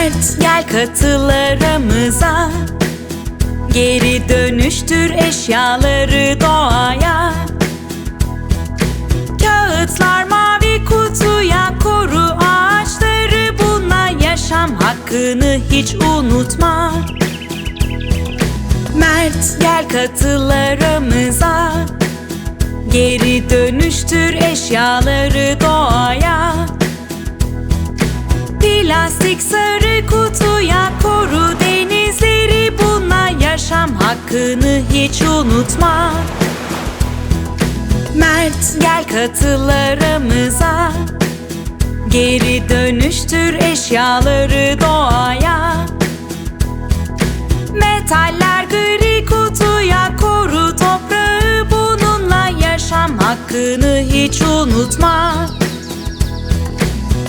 Mert gel katıl aramıza Geri dönüştür eşyaları doğaya. Kağıtlar mavi kutuya koru ağaçları. Bununla yaşam hakkını hiç unutma. Mert gel katıl aramıza Geri dönüştür eşyaları doğaya. Plastik sarı kutuya koru denizleri Bununla yaşam hakkını hiç unutma. Mert gel katıl aramıza Geri dönüştür eşyaları doğaya. Metaller gri kutuya koru toprağı. Bununla yaşam hakkını hiç unutma